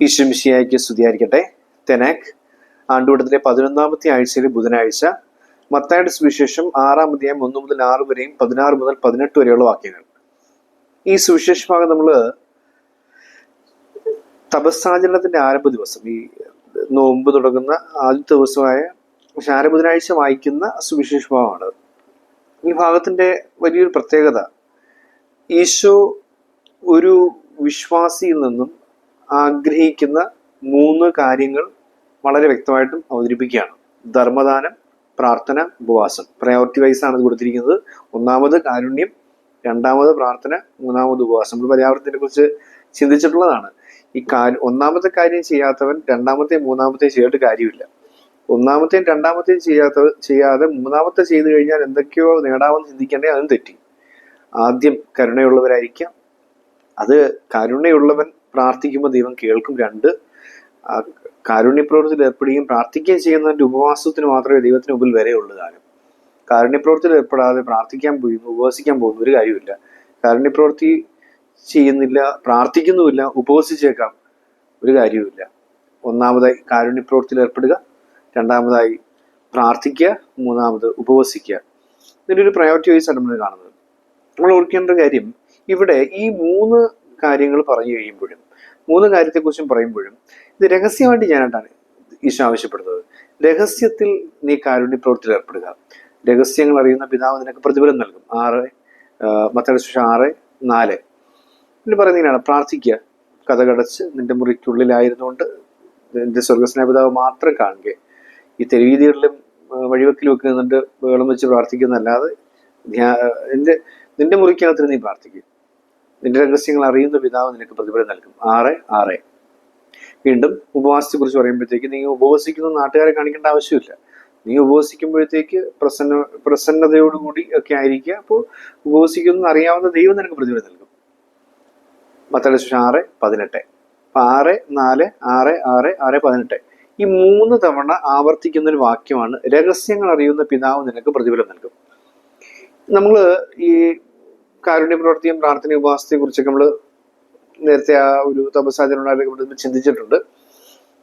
ഈശ്വമിശിയായിക്ക് സ്തുതിയായിരിക്കട്ടെ. തെനാക് ആണ്ടുകൂടത്തിലെ പതിനൊന്നാമത്തെ ആഴ്ചയിലെ ബുധനാഴ്ച മത്തായുടെ സുവിശേഷം ആറാം അധ്യായം ഒന്ന് മുതൽ ആറ് വരെയും പതിനാറ് മുതൽ പതിനെട്ട് വരെയുള്ള വാക്യങ്ങൾ. ഈ സുവിശേഷ ഭാഗം നമ്മൾ തപസ്സാചരണത്തിന്റെ ആരംഭ ദിവസം ഈ നോമ്പ് തുടങ്ങുന്ന ആദ്യത്തെ ദിവസമായ ശാര ബുധനാഴ്ച വായിക്കുന്ന സുവിശേഷമാണ് ഈ ഭാഗത്തിന്റെ വലിയൊരു പ്രത്യേകത ഈശോ ഒരു വിശ്വാസിയിൽ നിന്നും ആഗ്രഹിക്കുന്ന മൂന്ന് കാര്യങ്ങൾ വളരെ വ്യക്തമായിട്ടും അവതരിപ്പിക്കുകയാണ്. ധർമ്മദാനം പ്രാർത്ഥന ഉപവാസം. പ്രയോറിറ്റി വൈസ് ആണ് കൊടുത്തിരിക്കുന്നത്. ഒന്നാമത് കാരുണ്യം രണ്ടാമത് പ്രാർത്ഥന മൂന്നാമത് ഉപവാസം. നമ്മൾ പര്യാവരണത്തിനെ കുറിച്ച് ചിന്തിച്ചിട്ടുള്ളതാണ്. ഈ കാ ഒന്നാമത്തെ കാര്യം ചെയ്യാത്തവൻ രണ്ടാമത്തെയും മൂന്നാമത്തെയും ചെയ്തിട്ട് കാര്യമില്ല. ഒന്നാമത്തെയും രണ്ടാമത്തെയും ചെയ്യാത്ത ചെയ്യാതെ മൂന്നാമത്തെ ചെയ്തു കഴിഞ്ഞാൽ എന്തൊക്കെയോ നേടാമെന്ന് ചിന്തിക്കേണ്ടേ അതും തെറ്റി. ആദ്യം കരുണയുള്ളവരായിരിക്കാം. അത് കരുണയുള്ളവൻ പ്രാർത്ഥിക്കുമ്പോൾ ദൈവം കേൾക്കും രണ്ട്. കാരുണ്യപ്രവൃത്തിയിൽ ഏർപ്പെടുകയും പ്രാർത്ഥിക്കുകയും ചെയ്യുന്നതിന്റെ ഉപവാസത്തിന് മാത്രമേ ദൈവത്തിന് മുമ്പിൽ വരെയുള്ളൂ കാലം കാരുണ്യപ്രവൃത്തിയിൽ ഏർപ്പെടാതെ പ്രാർത്ഥിക്കാൻ പോകുന്നു ഉപവസിക്കാൻ പോകുന്ന ഒരു കാര്യമില്ല. കാരുണ്യപ്രവൃത്തി ചെയ്യുന്നില്ല പ്രാർത്ഥിക്കുന്നുമില്ല ഉപവസിച്ചേക്കാം ഒരു കാര്യവുമില്ല. ഒന്നാമതായി കാരുണ്യപ്രവൃത്തിയിൽ ഏർപ്പെടുക രണ്ടാമതായി പ്രാർത്ഥിക്കുക മൂന്നാമത് ഉപവസിക്കുക. ഇതിന്റെ ഒരു പ്രയോറിറ്റി വൈസ് നമ്മൾ കാണുന്നത്. നമ്മൾ ഓർക്കേണ്ട കാര്യം ഇവിടെ ഈ മൂന്ന് കാര്യങ്ങൾ പറഞ്ഞു കഴിയുമ്പോഴും മൂന്ന് കാര്യത്തെക്കുറിച്ചും പറയുമ്പോഴും ഇത് രഹസ്യമായിട്ട് ചെയ്യാനായിട്ടാണ് ഈശോ ആവശ്യപ്പെടുന്നത്. രഹസ്യത്തിൽ നീ കാരുണ്യ പ്രവൃത്തിയിൽ ഏർപ്പെടുക. രഹസ്യങ്ങൾ അറിയുന്ന പിതാവ് നിനക്ക് പ്രതിഫലം നൽകും. ആറ് മത്തയുടെ ശേഷം ആറ് നാല്. പിന്നെ പറയുന്നതിനാണ് പ്രാർത്ഥിക്കുക. കഥകടച്ച് നിന്റെ മുറിക്കുള്ളിലായിരുന്നുകൊണ്ട് നിന്റെ സ്വർഗസ്നേഹ പിതാവ് മാത്രം കാണുക. ഈ തെരുവീതികളിലും വഴിവെക്കിലും ഒക്കെ നിന്നിട്ട് വേളം വെച്ച് പ്രാർത്ഥിക്കുന്നല്ലാതെ നിന്റെ നിന്റെ മുറിക്കകത്തിന് നീ പ്രാർത്ഥിക്കുക. നിന്റെ രഹസ്യങ്ങൾ അറിയുന്ന പിതാവ് നിനക്ക് പ്രതിഫലം നൽകും. ആറ് ആറ്. വീണ്ടും ഉപവാസത്തെ കുറിച്ച് പറയുമ്പോഴത്തേക്ക് നീ ഉപവസിക്കുന്ന നാട്ടുകാരെ കാണിക്കേണ്ട ആവശ്യമില്ല. നീ ഉപവസിക്കുമ്പോഴത്തേക്ക് പ്രസന്ന പ്രസന്നതയോടുകൂടി ഒക്കെ ആയിരിക്കുക. അപ്പോൾ ഉപവസിക്കുന്ന അറിയാവുന്ന ദൈവം നിനക്ക് പ്രതിഫലം നൽകും. പത്തല ശേഷം ആറ് പതിനെട്ട്. അപ്പൊ ആറ് നാല് ആറ് ആറ് ആറ് പതിനെട്ട്. ഈ മൂന്ന് തവണ ആവർത്തിക്കുന്ന ഒരു വാക്യമാണ് രഹസ്യങ്ങൾ അറിയുന്ന പിതാവ് നിനക്ക് പ്രതിഫലം നൽകും. നമ്മൾ ഈ കാരുണ്യ പ്രവർത്തിയും പ്രാർത്ഥന ഉപവാസത്തെയും കുറിച്ചൊക്കെ നമ്മൾ നേരത്തെ ആ ഒരു തപസാചരണ ചിന്തിച്ചിട്ടുണ്ട്.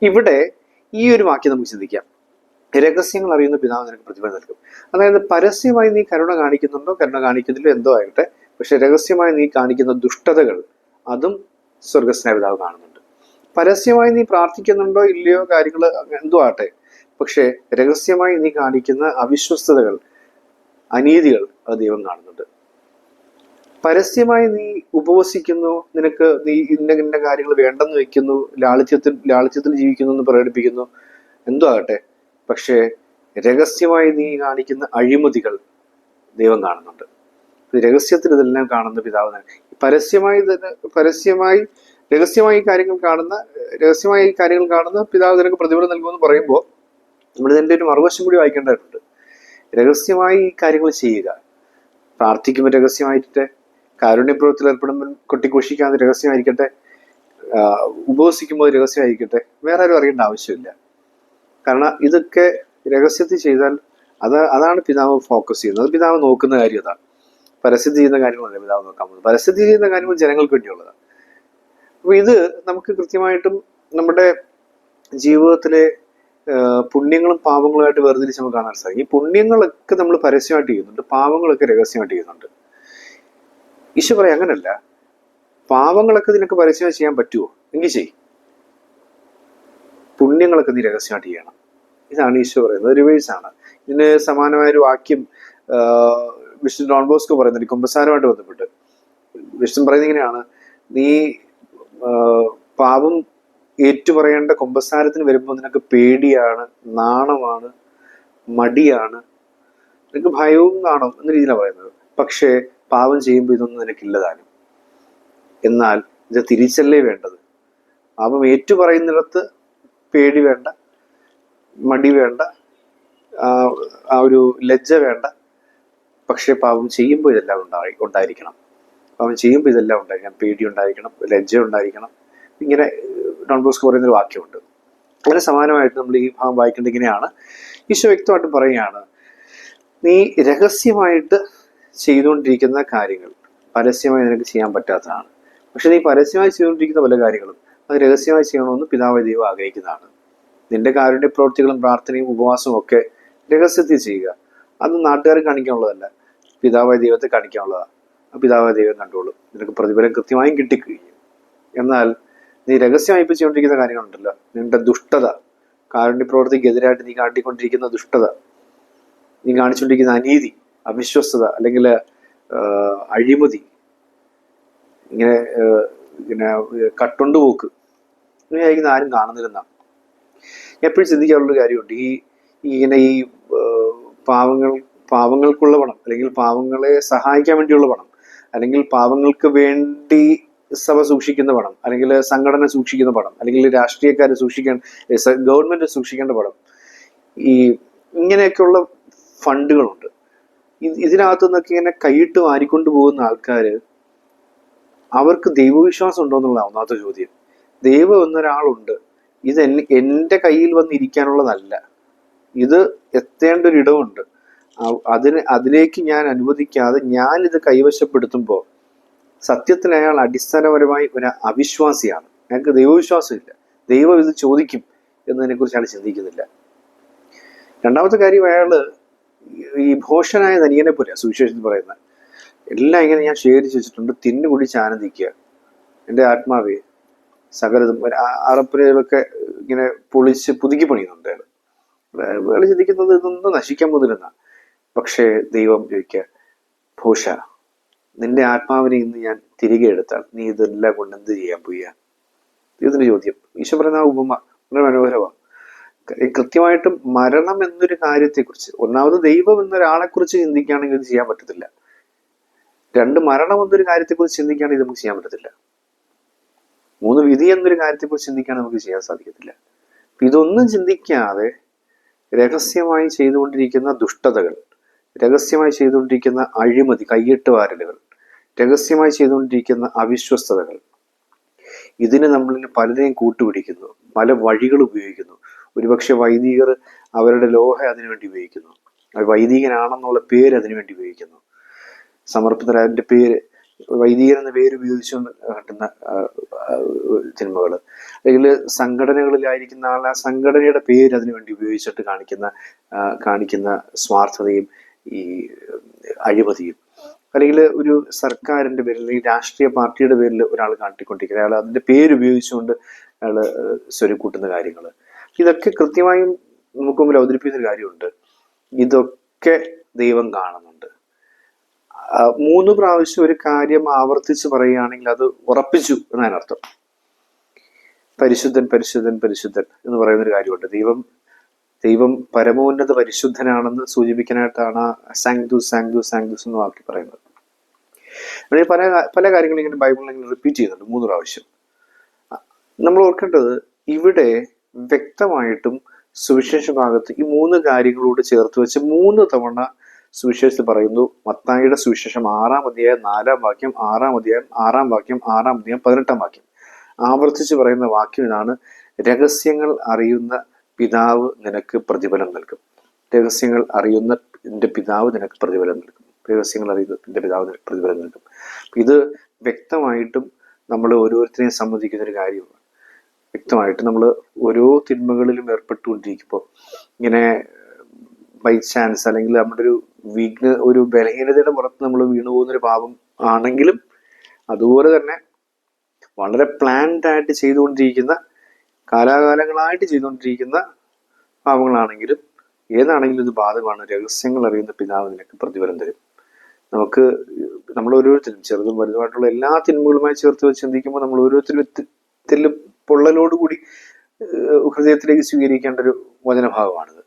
ഇവിടെ ഈ ഒരു വാക്യം നമുക്ക് ചിന്തിക്കാം. രഹസ്യങ്ങൾ അറിയുന്ന പിതാവ് നിനക്ക് പ്രതിഫലം നൽകും. അതായത് പരസ്യമായി നീ കരുണ കാണിക്കുന്നുണ്ടോ? കരുണ കാണിക്കുന്നില്ലോ എന്തോ ആയിട്ട് പക്ഷെ രഹസ്യമായി നീ കാണിക്കുന്ന ദുഷ്ടതകൾ അതും സ്വർഗസ്നേഹ പിതാവ് കാണുന്നുണ്ട്. പരസ്യമായി നീ പ്രാർത്ഥിക്കുന്നുണ്ടോ? ഇല്ലയോ? കാര്യങ്ങൾ എന്തോ ആട്ടെ പക്ഷെ രഹസ്യമായി നീ കാണിക്കുന്ന അവിശ്വസ്തതകൾ അനീതികൾ അത് ദൈവം കാണുന്നുണ്ട്. പരസ്യമായി നീ ഉപവസിക്കുന്നു നിനക്ക് നീ ഇന്ന ഇന്ന കാര്യങ്ങൾ വേണ്ടെന്ന് വെക്കുന്നു ലാളിത്യത്തിൽ ലാളിത്യത്തിൽ ജീവിക്കുന്നു എന്ന് പ്രകടിപ്പിക്കുന്നു. എന്തോ ആകട്ടെ. പക്ഷേ രഹസ്യമായി നീ കാണിക്കുന്ന അഴിമതികൾ ദൈവം കാണുന്നുണ്ട്. രഹസ്യത്തിൽ ഇതെല്ലാം കാണുന്ന പിതാവ് പരസ്യമായി തന്നെ പരസ്യമായി രഹസ്യമായി കാര്യങ്ങൾ കാണുന്ന രഹസ്യമായി കാര്യങ്ങൾ കാണുന്ന പിതാവ് നിനക്ക് പ്രതിഫലം നൽകുമെന്ന് പറയുമ്പോൾ നമ്മൾ ഇതിന്റെ ഒരു മറുവശം കൂടി വായിക്കേണ്ടതായിട്ടുണ്ട്. രഹസ്യമായി ഈ കാര്യങ്ങൾ ചെയ്യുക. പ്രാർത്ഥിക്കുമ്പോൾ രഹസ്യമായിട്ട് കാരുണ്യപ്രവൃത്തിയിൽ ഏർപ്പെടുമ്പോൾ കൊട്ടിഘോഷിക്കാതെ രഹസ്യമായിരിക്കട്ടെ ഉപവസിക്കുമ്പോൾ രഹസ്യമായിരിക്കട്ടെ വേറെ ആരും അറിയേണ്ട ആവശ്യമില്ല. കാരണം ഇതൊക്കെ രഹസ്യത്തിൽ ചെയ്താൽ അത് അതാണ് പിതാവ് ഫോക്കസ് ചെയ്യുന്നത്. പിതാവ് നോക്കുന്ന കാര്യം അതാണ്. പരസ്യത്തിൽ ചെയ്യുന്ന കാര്യങ്ങളല്ല പിതാവ് നോക്കാൻ പോകുന്നത്. പരസ്യത്തിൽ ചെയ്യുന്ന കാര്യങ്ങൾ ജനങ്ങൾക്ക് വേണ്ടിയുള്ളതാണ്. അപ്പൊ ഇത് നമുക്ക് കൃത്യമായിട്ടും നമ്മുടെ ജീവിതത്തിലെ പുണ്യങ്ങളും പാപങ്ങളുമായിട്ട് വേർതിരിച്ച് നമുക്ക് കാണാൻ സാധിക്കും. ഈ പുണ്യങ്ങളൊക്കെ നമ്മൾ പരസ്യമായിട്ട് ചെയ്യുന്നുണ്ട് പാപങ്ങളൊക്കെ രഹസ്യമായിട്ട് ചെയ്യുന്നുണ്ട്. ഈശോ പറയാം അങ്ങനല്ല. പാവങ്ങളൊക്കെ നിനക്ക് പരസ്യമായി ചെയ്യാൻ പറ്റുമോ എങ്കിൽ ചെയ്. പുണ്യങ്ങളൊക്കെ നീ രഹസ്യമായിട്ട് ചെയ്യണം. ഇതാണ് ഈശോ പറയുന്നത്. റിവേഴ്സ് ആണ്. ഇതിന് സമാനമായ ഒരു വാക്യം വിഷ്ണു ഡോൺ ബോസ്കോ പറയുന്നുണ്ട്. കുമ്പസാരമായിട്ട് ബന്ധപ്പെട്ട്. വിഷ്ണു പറയുന്നത് ഇങ്ങനെയാണ്. നീ പാപം ഏറ്റുപറയേണ്ട കുമ്പസാരത്തിന് വരുമ്പോൾ നിനക്ക് പേടിയാണ് നാണമാണ് മടിയാണ്. നിനക്ക് ഭയവും നാണവും എന്ന രീതിയിലാണ് പറയുന്നത്. പക്ഷേ പാപം ചെയ്യുമ്പോൾ ഇതൊന്നും നിനക്കില്ല താനും. എന്നാൽ ഇത് തിരിച്ചല്ലേ വേണ്ടത്? പാപം ഏറ്റുപറയുന്നിടത്ത് പേടി വേണ്ട മടി വേണ്ട ആ ഒരു ലജ്ജ വേണ്ട. പക്ഷേ പാപം ചെയ്യുമ്പോൾ ഇതെല്ലാം ഉണ്ടായി ഉണ്ടായിരിക്കണം. പാപം ചെയ്യുമ്പോൾ ഇതെല്ലാം ഉണ്ടായിരിക്കണം. പേടി ഉണ്ടായിരിക്കണം ലജ്ജ ഉണ്ടായിരിക്കണം. ഇങ്ങനെ ഡോൺ ബോസ്കോ പറയുന്നൊരു വാക്യമുണ്ട്. അങ്ങനെ സമാനമായിട്ട് നമ്മൾ ഈ ഭാഗം വായിക്കേണ്ടത് ഇങ്ങനെയാണ്. ഈശോ വ്യക്തമായിട്ട് പറയുകയാണ് നീ രഹസ്യമായിട്ട് ചെയ്തുകൊണ്ടിരിക്കുന്ന കാര്യങ്ങൾ. പരസ്യമായി നിനക്ക് ചെയ്യാൻ പറ്റാത്തതാണ്. പക്ഷെ നീ പരസ്യമായി ചെയ്തുകൊണ്ടിരിക്കുന്ന പല കാര്യങ്ങളും അത് രഹസ്യമായി ചെയ്യണമെന്ന് പിതാവ് ദൈവം ആഗ്രഹിക്കുന്നതാണ്. നിന്റെ കാരുടെ പ്രവൃത്തികളും പ്രാർത്ഥനയും ഉപവാസവും ഒക്കെ രഹസ്യത്തിൽ ചെയ്യുക. അത് നാട്ടുകാരെ കാണിക്കാനുള്ളതല്ല. പിതാവായ ദൈവത്തെ കാണിക്കാനുള്ളതാണ്. ആ പിതാവായ ദൈവം കണ്ടോളും. നിനക്ക് പ്രതിഫലം കൃത്യമായും കിട്ടിക്കഴിയും എന്നാൽ നീ രഹസ്യമായി ചെയ്തുകൊണ്ടിരിക്കുന്ന കാര്യങ്ങളുണ്ടല്ലോ. നിന്റെ ദുഷ്ടത. കാരുണ്യ പ്രവൃത്തിക്കെതിരായിട്ട് നീ കാട്ടിക്കൊണ്ടിരിക്കുന്ന ദുഷ്ടത. നീ കാണിച്ചുകൊണ്ടിരിക്കുന്ന അനീതി. അവിശ്വസ്തത അല്ലെങ്കിൽ അഴിമതി ഇങ്ങനെ ഇങ്ങനെ കട്ടുകൊണ്ട് പോക്ക് ഇങ്ങനെയായിരിക്കുന്ന ആരും കാണുന്നില്ലെന്ന. എപ്പോഴും ചിന്തിക്കാനുള്ളൊരു കാര്യമുണ്ട്. ഈ ഇങ്ങനെ ഈ പാവങ്ങൾ പാവങ്ങൾക്കുള്ള പണം അല്ലെങ്കിൽ പാവങ്ങളെ സഹായിക്കാൻ വേണ്ടിയുള്ള പണം അല്ലെങ്കിൽ പാവങ്ങൾക്ക് വേണ്ടി സഭ സൂക്ഷിക്കുന്ന പണം അല്ലെങ്കിൽ സംഘടന സൂക്ഷിക്കുന്ന പണം അല്ലെങ്കിൽ രാഷ്ട്രീയക്കാർ സൂക്ഷിക്കാൻ ഗവൺമെന്റ് സൂക്ഷിക്കേണ്ട പണം ഈ ഇങ്ങനെയൊക്കെയുള്ള ഫണ്ടുകളുണ്ട്. ഇതിനകത്തു നിന്നൊക്കെ ഇങ്ങനെ കൈയിട്ട് വാരിക്കൊണ്ട് പോകുന്ന ആൾക്കാര് അവർക്ക് ദൈവവിശ്വാസം ഉണ്ടോ എന്നുള്ളതാണ് ഒന്നാമത്തെ ചോദ്യം. ദൈവം എന്നൊരാളുണ്ട്. ഇത് എൻ എന്റെ കയ്യിൽ വന്നിരിക്കാനുള്ളതല്ല ഇത് എത്തേണ്ട ഒരു ഇടമുണ്ട് അതിന് അതിലേക്ക് ഞാൻ അനുവദിക്കാതെ ഞാൻ ഇത് കൈവശപ്പെടുത്തുമ്പോൾ സത്യത്തിൽ അയാൾ അടിസ്ഥാനപരമായി ഒരു അവിശ്വാസിയാണ്. അയാൾക്ക് ദൈവവിശ്വാസമില്ല. ദൈവം ഇത് ചോദിക്കും എന്നതിനെ കുറിച്ച് അയാൾ ചിന്തിക്കുന്നില്ല. രണ്ടാമത്തെ കാര്യം അയാൾ ഈ ഭോഷനായ ധനിയനെ പോലെ സുവിശേഷത്തിൽ പറയുന്നത്. എല്ലാം ഇങ്ങനെ ഞാൻ ശേഖരിച്ച് വെച്ചിട്ടുണ്ട്. തിന്നു കുടിച്ച് ആനന്ദിക്കുക. എന്റെ ആത്മാവേ സകലതും അറപ്പുരകളൊക്കെ ഇങ്ങനെ പൊളിച്ച് പുതുക്കി പണിയുന്നുണ്ട്. അയാൾ ചിന്തിക്കുന്നത് ഇതൊന്നും നശിക്കാൻ പോകുന്നില്ലെന്ന. പക്ഷേ ദൈവം ചോദിക്കുക ഭൂഷ നിന്റെ ആത്മാവിനെ ഇന്ന് ഞാൻ തിരികെ എടുത്താൽ നീ ഇതെല്ലാം കൊണ്ട് എന്ത് ചെയ്യാൻ പോയ ഇതിന്റെ ചോദ്യം. ഈശോ പറയുന്ന ആ ഉപമ വളരെ മനോഹരമാണ്. കൃത്യമായിട്ടും മരണം എന്നൊരു കാര്യത്തെക്കുറിച്ച് ഒന്നാമത് ദൈവം എന്നൊരാളെ കുറിച്ച് ചിന്തിക്കുകയാണെങ്കിൽ ഇത് ചെയ്യാൻ പറ്റത്തില്ല. രണ്ട് മരണം എന്നൊരു കാര്യത്തെക്കുറിച്ച് ചിന്തിക്കുകയാണെങ്കിൽ നമുക്ക് ചെയ്യാൻ പറ്റത്തില്ല. മൂന്ന് വിധി എന്നൊരു കാര്യത്തെക്കുറിച്ച് ചിന്തിക്കുകയാണെങ്കിൽ നമുക്ക് ചെയ്യാൻ സാധിക്കത്തില്ല. ഇതൊന്നും ചിന്തിക്കാതെ രഹസ്യമായി ചെയ്തുകൊണ്ടിരിക്കുന്ന ദുഷ്ടതകൾ രഹസ്യമായി ചെയ്തുകൊണ്ടിരിക്കുന്ന അഴിമതി കയ്യിട്ട് വാരലുകൾ രഹസ്യമായി ചെയ്തുകൊണ്ടിരിക്കുന്ന അവിശ്വസ്തതകൾ ഇതിന് നമ്മളിൽ പലരെയും കൂട്ടുപിടിക്കുന്നു പല വഴികൾ ഉപയോഗിക്കുന്നു. ഒരുപക്ഷെ വൈദികർ അവരുടെ ലോഹ അതിനുവേണ്ടി ഉപയോഗിക്കുന്നു. വൈദികനാണെന്നുള്ള പേര് അതിനുവേണ്ടി ഉപയോഗിക്കുന്നു. സമർപ്പിതരാജന്റെ പേര് വൈദികൻ എന്ന പേര് ഉപയോഗിച്ചുകൊണ്ട് കിട്ടുന്ന സിനിമകൾ അല്ലെങ്കിൽ സംഘടനകളിലായിരിക്കുന്ന ആൾ ആ സംഘടനയുടെ പേര് അതിനുവേണ്ടി ഉപയോഗിച്ചിട്ട് കാണിക്കുന്ന കാണിക്കുന്ന സ്വാർത്ഥതയും ഈ അഴിമതിയും. അല്ലെങ്കിൽ ഒരു സർക്കാരിന്റെ പേരിൽ അല്ലെങ്കിൽ രാഷ്ട്രീയ പാർട്ടിയുടെ പേരിൽ ഒരാൾ കാട്ടിക്കൊണ്ടിരിക്കുന്നത് അയാൾ പേര് ഉപയോഗിച്ചുകൊണ്ട് അയാൾ സ്വരുക്കൂട്ടുന്ന കാര്യങ്ങൾ ഇതൊക്കെ കൃത്യമായും നമുക്ക് മുമ്പിൽ അവതരിപ്പിക്കുന്ന കാര്യമുണ്ട്. ഇതൊക്കെ ദൈവം കാണുന്നുണ്ട്. മൂന്ന് പ്രാവശ്യം ഒരു കാര്യം ആവർത്തിച്ച് പറയുകയാണെങ്കിൽ അത് ഉറപ്പിച്ചു എന്നാണ് അർത്ഥം പരിശുദ്ധൻ പരിശുദ്ധൻ പരിശുദ്ധൻ എന്ന് പറയുന്ന ഒരു കാര്യമുണ്ട്. ദൈവം ദൈവം പരമോന്നത പരിശുദ്ധനാണെന്ന് സൂചിപ്പിക്കാനായിട്ടാണ് സാങ്തു സാങ്തു സാങ്തുസ് എന്ന് വാക്കി പറയുന്നത്. പല പല കാര്യങ്ങളും ഇങ്ങനെ ബൈബിളിൽ ഇങ്ങനെ റിപ്പീറ്റ് ചെയ്യുന്നുണ്ട് മൂന്ന് പ്രാവശ്യം. നമ്മൾ ഓർക്കേണ്ടത് ഇവിടെ വ്യക്തമായിട്ടും സുവിശേഷ ഭാഗത്ത് ഈ മൂന്ന് കാര്യങ്ങളോട് ചേർത്ത് വെച്ച് മൂന്ന് തവണ സുവിശേഷത്തിൽ പറയുന്നു. മത്തായിയുടെ സുവിശേഷം ആറാം അധ്യായം നാലാം വാക്യം ആറാം അധ്യായം ആറാം വാക്യം ആറാം അധ്യായം പതിനെട്ടാം വാക്യം. ആവർത്തിച്ച് പറയുന്ന വാക്യം ഇതാണ് രഹസ്യങ്ങൾ അറിയുന്ന പിതാവ് നിനക്ക് പ്രതിഫലം നൽകും. രഹസ്യങ്ങൾ അറിയുന്ന എന്റെ പിതാവ് നിനക്ക് പ്രതിഫലം നൽകും. രഹസ്യങ്ങൾ അറിയുന്ന എന്റെ പിതാവ് നിനക്ക് പ്രതിഫലം നൽകും. ഇത് വ്യക്തമായിട്ടും നമ്മൾ ഓരോരുത്തരെയും സംബന്ധിക്കുന്ന ഒരു കാര്യമാണ്. വ്യക്തമായിട്ട് നമ്മൾ ഓരോ തിന്മകളിലും ഏർപ്പെട്ടുകൊണ്ടിരിക്കുമ്പോൾ ഇങ്ങനെ ബൈ ചാൻസ് അല്ലെങ്കിൽ നമ്മുടെ ഒരു വീക്ക്ന ഒരു ബലഹീനതയുടെ പുറത്ത് നമ്മൾ വീണു പോകുന്ന ഒരു പാപം ആണെങ്കിലും അതുപോലെ തന്നെ വളരെ പ്ലാൻഡ് ആയിട്ട് ചെയ്തുകൊണ്ടിരിക്കുന്ന കാലാകാലങ്ങളായിട്ട് ചെയ്തുകൊണ്ടിരിക്കുന്ന പാപങ്ങളാണെങ്കിലും ഏതാണെങ്കിലും ഇത് ബാധകമാണ്. രഹസ്യങ്ങൾ അറിയുന്ന പിതാവ് നിനക്ക് പ്രതിഫലം തരും. നമുക്ക് നമ്മൾ ഓരോരുത്തരും ചെറുതും വലുതുമായിട്ടുള്ള എല്ലാ തിന്മകളുമായി ചേർത്ത് വെച്ച് ചിന്തിക്കുമ്പോൾ നമ്മൾ ഓരോരുത്തരും തെല്ല് പൊള്ളലോടുകൂടി കൂടി ഹൃദയത്തിലേക്ക് സ്വീകരിക്കേണ്ട ഒരു വചനഭാഗമാണിത്.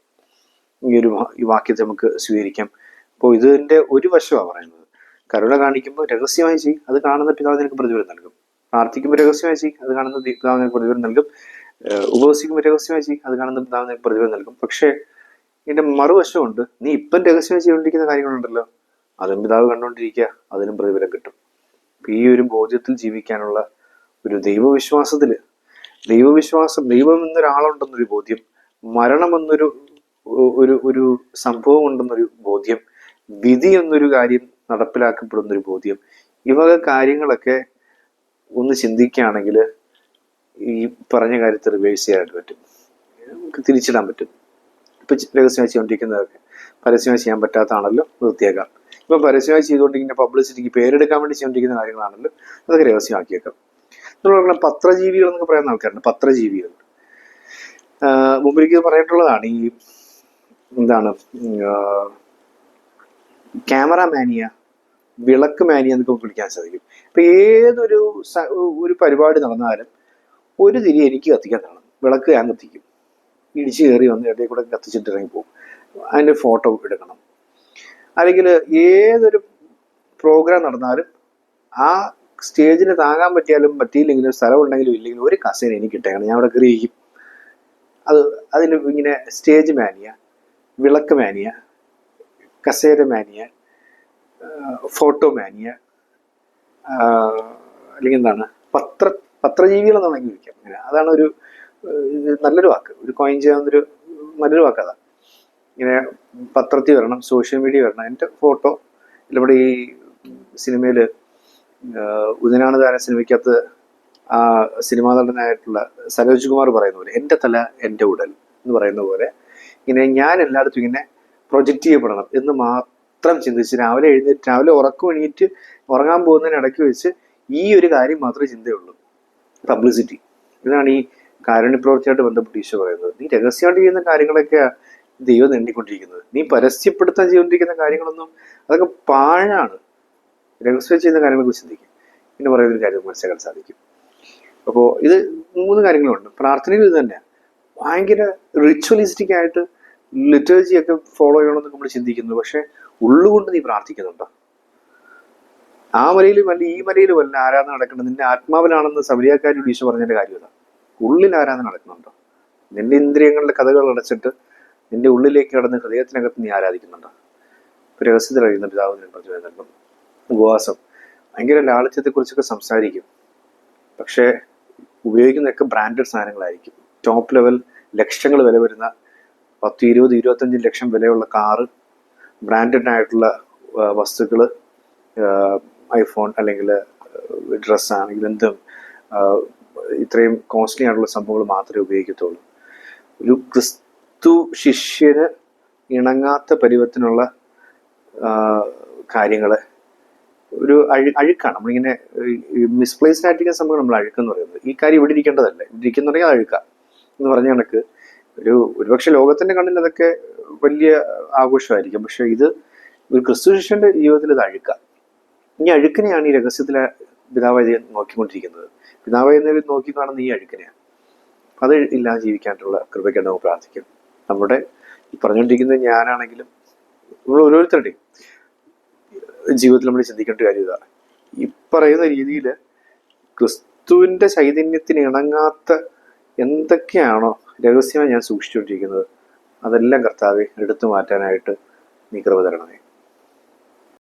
ഈ ഒരു ഈ വാക്യത്തെ നമുക്ക് സ്വീകരിക്കാം. അപ്പോൾ ഇതിന്റെ ഒരു വശമാണ് പറയുന്നത്. കരുണ കാണിക്കുമ്പോൾ രഹസ്യമായി ചെയ്യും അത് കാണുന്ന പിതാവ് നിനക്ക് പ്രതിഫലം നൽകും. പ്രാർത്ഥിക്കുമ്പോൾ രഹസ്യമായി ചെയ്യും അത് കാണുന്ന പിതാവ് നിനക്ക് പ്രതിഫലം നൽകും. ഉപവസിക്കുമ്പോൾ രഹസ്യമായി ചെയ്യും അത് കാണുന്ന പിതാവ് നിനക്ക് പ്രതിഫലം നൽകും. പക്ഷേ ഇതിന്റെ മറുവശമുണ്ട്. നീ ഇപ്പം രഹസ്യമായി ചെയ്തുകൊണ്ടിരിക്കുന്ന കാര്യങ്ങളുണ്ടല്ലോ. അതും പിതാവ് കണ്ടുകൊണ്ടിരിക്കുക അതിനും പ്രതിഫലം കിട്ടും. ഈ ഒരു ബോധ്യത്തിൽ ജീവിക്കാനുള്ള ഒരു ദൈവവിശ്വാസത്തിൽ ദൈവവിശ്വാസം ദൈവം എന്നൊരാളുണ്ടെന്നൊരു ബോധ്യം മരണം എന്നൊരു ഒരു ഒരു സംഭവം ഉണ്ടെന്നൊരു ബോധ്യം വിധി എന്നൊരു കാര്യം നടപ്പിലാക്കപ്പെടുന്നൊരു ബോധ്യം ഈ വക കാര്യങ്ങളൊക്കെ ഒന്ന് ചിന്തിക്കുകയാണെങ്കിൽ ഈ പറഞ്ഞ കാര്യത്തെ റിവേഴ്സ് ചെയ്യാനായിട്ട് പറ്റും. നമുക്ക് തിരിച്ചിടാൻ പറ്റും. ഇപ്പം രഹസ്യമായി ചെയ്തുകൊണ്ടിരിക്കുന്നതൊക്കെ പരസ്യമായി ചെയ്യാൻ പറ്റാത്തതാണല്ലോ നിർത്തിയേക്കാം ഇപ്പം പരസ്യമായി ചെയ്തുകൊണ്ടിരിക്കുന്ന പബ്ലിസിറ്റിക്ക് പേരെടുക്കാൻ വേണ്ടി ചെയ്തുകൊണ്ടിരിക്കുന്ന കാര്യങ്ങളാണല്ലോ അതൊക്കെ രഹസ്യമാക്കിയേക്കാം. നമ്മൾ പത്രജീവികൾ എന്നൊക്കെ പറയുന്ന ആൾക്കാരുണ്ട് പത്രജീവികൾ. മുമ്പിലേക്ക് പറഞ്ഞിട്ടുള്ളതാണ് ഈ എന്താണ് ക്യാമറ മാനിയ വിളക്ക് മാനിയ എന്നൊക്കെ വിളിക്കാൻ സാധിക്കും. ഇപ്പൊ ഏതൊരു ഒരു പരിപാടി നടന്നാലും ഒരു തിരി എനിക്ക് കത്തിക്കാൻ തരണം. വിളക്ക് ഞാൻ കത്തിക്കും. ഇടിച്ചു കയറി വന്ന് ഇടയിൽ കൂടെ കത്തിച്ചിട്ട് ഇറങ്ങി പോകും. അതിന്റെ ഫോട്ടോ എടുക്കണം. അല്ലെങ്കിൽ ഏതൊരു പ്രോഗ്രാം നടന്നാലും ആ സ്റ്റേജിന് താങ്ങാൻ പറ്റിയാലും പറ്റിയില്ലെങ്കിലും സ്ഥലം ഉണ്ടെങ്കിലും ഇല്ലെങ്കിലും ഒരു കസേര എനിക്ക് ഇട്ടേക്കണം ഞാൻ അവിടെ കയറി ഇരിക്കും. അത് അതിന് ഇങ്ങനെ സ്റ്റേജ് മാനിയ വിളക്ക് മാനിയ കസേര മാനിയ ഫോട്ടോ മാനിയ അല്ലെങ്കിൽ എന്താണ് പത്ര പത്രജീവികൾ എന്ന് വേണമെങ്കിൽ വിളിക്കാം. അങ്ങനെ അതാണ് ഒരു നല്ലൊരു വാക്ക്. ഒരു കോയിൻ ചെയ്യാവുന്നൊരു നല്ലൊരു വാക്ക് അതാണ് ഇങ്ങനെ പത്രത്തിൽ വരണം സോഷ്യൽ മീഡിയ വരണം. എന്റെ ഫോട്ടോ നമ്മുടെ ഈ സിനിമയിൽ ഉദനാണ് താര സിനിമയ്ക്കകത്ത് ആ സിനിമാ നടനായിട്ടുള്ള സരോജ് കുമാർ പറയുന്ന പോലെ എന്റെ തല എന്റെ ഉടൽ എന്ന് പറയുന്ന പോലെ ഇങ്ങനെ ഞാൻ എല്ലായിടത്തും ഇങ്ങനെ പ്രൊജക്റ്റ് ചെയ്യപ്പെടണം എന്ന് മാത്രം ചിന്തിച്ച് രാവിലെ എഴുന്നേറ്റ് രാവിലെ ഉറക്കം എണീറ്റ് ഉറങ്ങാൻ പോകുന്നതിന് ഇടയ്ക്ക് വെച്ച് ഈ ഒരു കാര്യം മാത്രമേ ചിന്തയുള്ളൂ. പബ്ലിസിറ്റി ഇതാണ് ഈ കാരുണ്യ പ്രവൃത്തിയായിട്ട് ബന്ധപ്പെട്ട് ഈശോ പറയുന്നത്. നീ രഹസ്യമായിട്ട് ചെയ്യുന്ന കാര്യങ്ങളൊക്കെ ദൈവം നേടിക്കൊണ്ടിരിക്കുന്നത്. നീ പരസ്യപ്പെടുത്താൻ ചെയ്തുകൊണ്ടിരിക്കുന്ന കാര്യങ്ങളൊന്നും അതൊക്കെ പാഴാണ്. രഹസ്യം ചെയ്യുന്ന കാര്യങ്ങളെ ചിന്തിക്കും. എന്ന് പറയുന്ന ഒരു കാര്യം മനസ്സിലാക്കാൻ സാധിക്കും. അപ്പോൾ ഇത് മൂന്ന് കാര്യങ്ങളുണ്ട്. പ്രാർത്ഥനയിൽ ഇത് തന്നെ ഭയങ്കര റിച്വലിസ്റ്റിക് ആയിട്ട് ലിറ്റേജി ഒക്കെ ഫോളോ ചെയ്യണമെന്ന് നമ്മൾ ചിന്തിക്കുന്നു. പക്ഷെ ഉള്ളുകൊണ്ട് നീ പ്രാർത്ഥിക്കുന്നുണ്ടോ? ആ മലയിലും അല്ല ഈ മലയിലും അല്ല ആരാധന നടക്കുന്നത് നിന്റെ ആത്മാവിലാണെന്ന് സബരിയാക്കാരി ഈശോ പറഞ്ഞതിന്റെ കാര്യം ഇതാ. ഉള്ളിൽ ആരാധന നടക്കുന്നുണ്ടോ? നിന്റെ ഇന്ദ്രിയങ്ങളുടെ കഥകൾ അടച്ചിട്ട് നിന്റെ ഉള്ളിലേക്ക് കടന്ന് ഹൃദയത്തിനകത്ത് നീ ആരാധിക്കുന്നുണ്ടോ? രഹസ്യത്തിൽ അറിയുന്ന പിതാവ് പറഞ്ഞു ഉപവാസം. ഭയങ്കര ലാളിത്യത്തെക്കുറിച്ചൊക്കെ സംസാരിക്കും. പക്ഷേ ഉപയോഗിക്കുന്നതൊക്കെ ബ്രാൻഡഡ് സാധനങ്ങളായിരിക്കും. ടോപ്പ് ലെവൽ ലക്ഷങ്ങൾ വില വരുന്ന പത്ത് ഇരുപത് ഇരുപത്തഞ്ച് ലക്ഷം വിലയുള്ള കാറ് ബ്രാൻഡഡ് ആയിട്ടുള്ള വസ്തുക്കൾ ഐഫോൺ അല്ലെങ്കിൽ ഡ്രസ്സ് ആണെങ്കിൽ എന്തും ഇത്രയും കോസ്റ്റ്ലി ആയിട്ടുള്ള സംഭവങ്ങൾ മാത്രമേ ഉപയോഗിക്കത്തുള്ളൂ. ഒരു ക്രിസ്തു ശിഷ്യന് ഇണങ്ങാത്ത പരുവത്തിനുള്ള കാര്യങ്ങൾ ഒരു അഴു അഴുക്കാണ്. നമ്മളിങ്ങനെ മിസ്പ്ലേസ്ഡ് ആയിട്ടിരിക്കുന്ന സംഭവം നമ്മൾ അഴുക്കെന്ന് പറയുന്നത്. ഈ കാര്യം ഇവിടെ ഇരിക്കേണ്ടതല്ല. ഇരിക്കുന്നുണ്ടെങ്കിൽ അഴുക്ക. എന്ന് പറഞ്ഞ കണക്ക് ഒരു ഒരുപക്ഷെ ലോകത്തിന്റെ കണ്ണിൽ അതൊക്കെ വലിയ ആഘോഷമായിരിക്കും. പക്ഷെ ഇത് ഒരു ക്രിസ്തു ശിഷ്യന്റെ ജീവിതത്തിൽ ഇത് അഴുക്ക. ഈ അഴുക്കിനെയാണ് ഈ രഹസ്യത്തിലെ പിതാവായി നോക്കിക്കൊണ്ടിരിക്കുന്നത്. പിതാവായി നോക്കി കാണുന്ന ഈ അഴുക്കിനെയാണ്. അത് ഇല്ലാതെ ജീവിക്കാനുള്ള കൃപയ്ക്കാണ് നമുക്ക് പ്രാർത്ഥിക്കും. നമ്മുടെ ഈ പറഞ്ഞുകൊണ്ടിരിക്കുന്നത് ഞാനാണെങ്കിലും നമ്മൾ ഓരോരുത്തരുടെയും ജീവിതത്തിൽ നമ്മൾ ചിന്തിക്കേണ്ട കാര്യം ഇതാ ഈ പറയുന്ന രീതിയിൽ ക്രിസ്തുവിന്റെ ചൈതന്യത്തിന് ഇണങ്ങാത്ത എന്തൊക്കെയാണോ രഹസ്യമായി ഞാൻ സൂക്ഷിച്ചുകൊണ്ടിരിക്കുന്നത് അതെല്ലാം കർത്താവെ എടുത്തു മാറ്റാനായിട്ട് നീ കൃപ തരണമേ.